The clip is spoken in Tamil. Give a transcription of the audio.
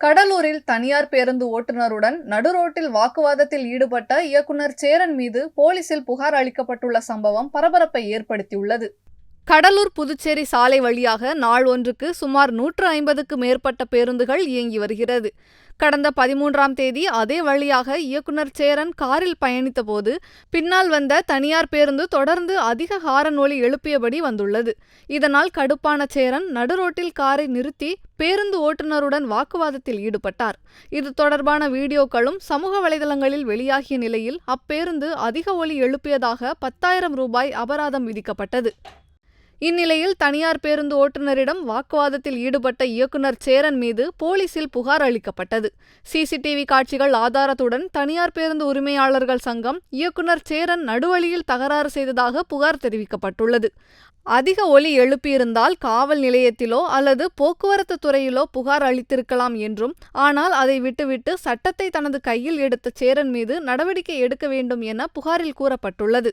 கடலூரில் தனியார் பேருந்து ஓட்டுநருடன் நடுரோட்டில் வாக்குவாதத்தில் ஈடுபட்ட இயக்குனர் சேரன் மீது போலீசில் புகார் அளிக்கப்பட்டுள்ள சம்பவம் பரபரப்பை ஏற்படுத்தியுள்ளது. கடலூர் புதுச்சேரி சாலை வழியாக நாள் ஒன்றுக்கு சுமார் நூற்று ஐம்பதுக்கு மேற்பட்ட பேருந்துகள் இயங்கி வருகிறது. கடந்த பதிமூன்றாம் தேதி அதே வழியாக இயக்குனர் சேரன் காரில் பயணித்தபோது பின்னால் வந்த தனியார் பேருந்து தொடர்ந்து அதிக ஹாரன் ஒலி எழுப்பியபடி வந்துள்ளது. இதனால் கடுப்பான சேரன் நடுரோட்டில் காரை நிறுத்தி பேருந்து ஓட்டுநருடன் வாக்குவாதத்தில் ஈடுபட்டார். இது தொடர்பான வீடியோக்களும் சமூக வலைதளங்களில் வெளியாகிய நிலையில் அப்பேருந்து அதிக ஒலி எழுப்பியதாக பத்தாயிரம் ரூபாய் அபராதம் விதிக்கப்பட்டது. இந்நிலையில் தனியார் பேருந்து ஓட்டுநரிடம் வாக்குவாதத்தில் ஈடுபட்ட இயக்குனர் சேரன் மீது போலீசில் புகார் அளிக்கப்பட்டது. சிசிடிவி காட்சிகள் ஆதாரத்துடன் தனியார் பேருந்து உரிமையாளர்கள் சங்கம் இயக்குனர் சேரன் நடுவழியில் தகராறு செய்ததாக புகார் தெரிவிக்கப்பட்டுள்ளது. அதிக ஒலி எழுப்பியிருந்தால் காவல் நிலையத்திலோ அல்லது போக்குவரத்து துறையிலோ புகார் அளித்திருக்கலாம் என்றும் ஆனால் அதை விட்டுவிட்டு சட்டத்தை தனது கையில் எடுத்த சேரன் மீது நடவடிக்கை எடுக்க வேண்டும் என புகாரில் கூறப்பட்டுள்ளது.